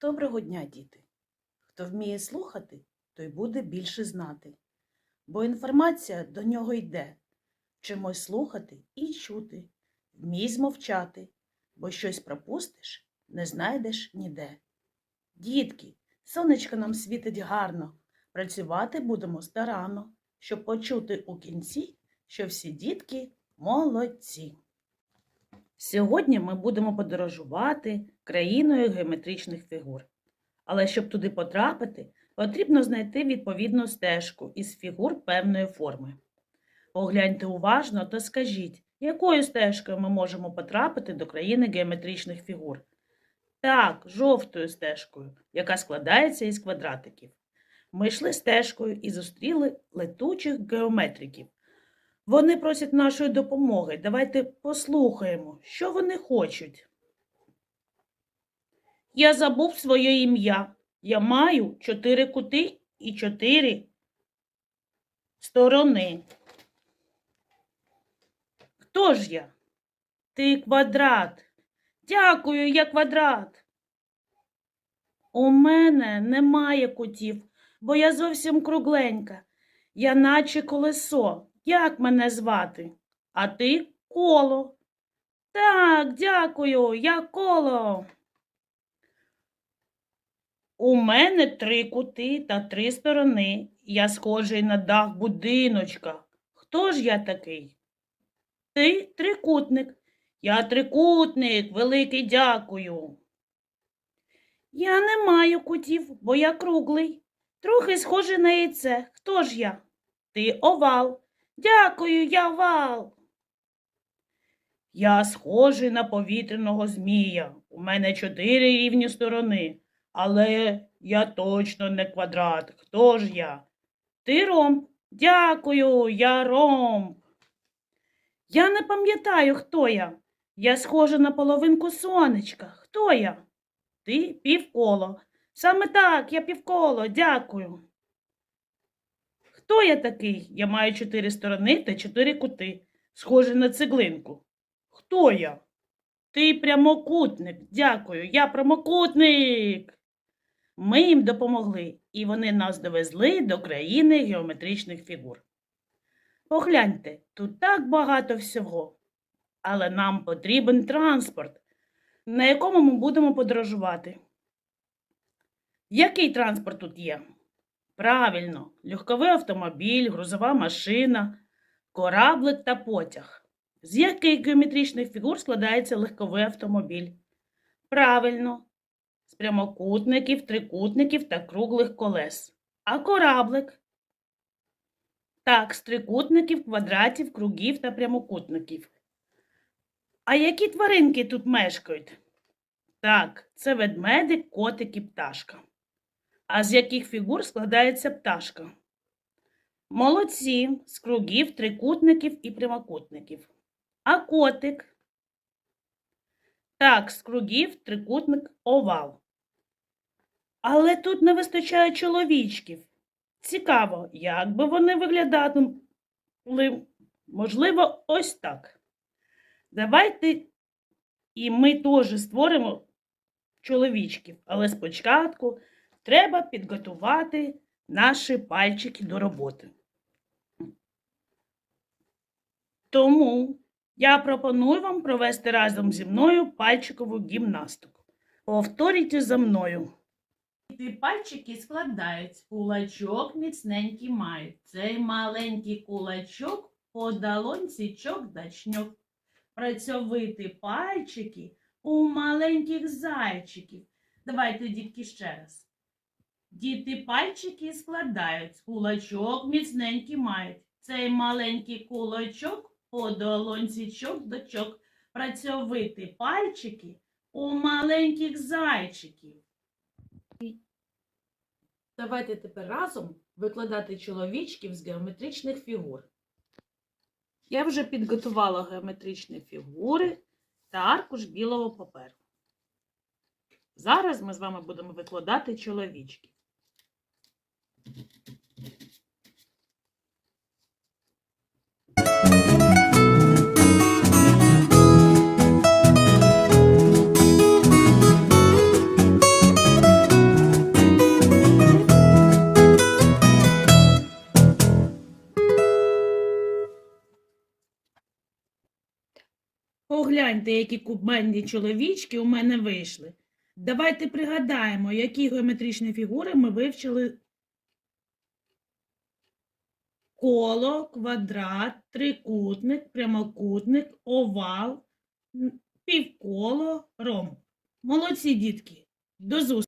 Доброго дня, діти! Хто вміє слухати, той буде більше знати, бо інформація до нього йде. Чимось слухати і чути, вмій змовчати, бо щось пропустиш, не знайдеш ніде. Дітки, сонечко нам світить гарно, працювати будемо старанно, щоб почути у кінці, що всі дітки молодці. Сьогодні ми будемо подорожувати країною геометричних фігур. Але щоб туди потрапити, потрібно знайти відповідну стежку із фігур певної форми. Погляньте уважно та скажіть, якою стежкою ми можемо потрапити до країни геометричних фігур? Так, жовтою стежкою, яка складається із квадратиків. Ми йшли стежкою і зустріли летучих геометриків. Вони просять нашої допомоги. Давайте послухаємо, що вони хочуть. Я забув своє ім'я. Я маю чотири кути і чотири сторони. Хто ж я? Ти квадрат. Дякую, я квадрат. У мене немає кутів, бо я зовсім кругленька. Я наче колесо. Як мене звати? А ти коло. Так, дякую, я коло. У мене три кути та три сторони. Я схожий на дах будиночка. Хто ж я такий? Ти трикутник. Я трикутник, великий дякую. Я не маю кутів, бо я круглий. Трохи схожий на яйце. Хто ж я? Ти овал. Дякую, я овал. Я схожий на повітряного змія. У мене чотири рівні сторони. Але я точно не квадрат. Хто ж я? Ти ромб. Дякую, я ромб. Я не пам'ятаю, хто я. Я схожа на половинку сонечка. Хто я? Ти півколо. Саме так, я півколо, дякую. Хто я такий? Я маю чотири сторони та чотири кути, схожий на цеглинку. Хто я? Ти прямокутник. Дякую, я прямокутник. Ми їм допомогли, і вони нас довезли до країни геометричних фігур. Погляньте, тут так багато всього. Але нам потрібен транспорт, на якому ми будемо подорожувати. Який транспорт тут є? Правильно, легковий автомобіль, грузова машина, кораблик та потяг. З яких геометричних фігур складається легковий автомобіль? Правильно, з прямокутників, трикутників та круглих колес. А кораблик? Так, з трикутників, квадратів, кругів та прямокутників. А які тваринки тут мешкають? Так, це ведмедик, котик і пташка. А з яких фігур складається пташка? Молодці, з кругів, трикутників і прямокутників. А котик? Так, з кругів, трикутник, овал. Але тут не вистачає чоловічків. Цікаво, як би вони виглядали? Можливо, ось так. Давайте і ми теж створимо чоловічків, але спочатку треба підготувати наші пальчики до роботи. Тому я пропоную вам провести разом зі мною пальчикову гімнастику. Повторюйте за мною. Ці пальчики складають, кулачок міцненький мають. Цей маленький кулачок по долонці чок-дачньок. Працьовиті пальчики у маленьких зайчиків. Давайте, дітки, ще раз. Діти пальчики складають, кулачок міцненький мають. Цей маленький кулачок по долонці чок-дачок. Працьовиті пальчики у маленьких зайчиків. Давайте тепер разом викладати чоловічків з геометричних фігур. Я вже підготувала геометричні фігури та аркуш білого паперу. Зараз ми з вами будемо викладати чоловічки. Огляньте, які кубельні чоловічки у мене вийшли. Давайте пригадаємо, які геометричні фігури ми вивчили Коло, квадрат, трикутник, прямокутник, овал, півколо, ромб. Молодці, дітки. До зустрічі!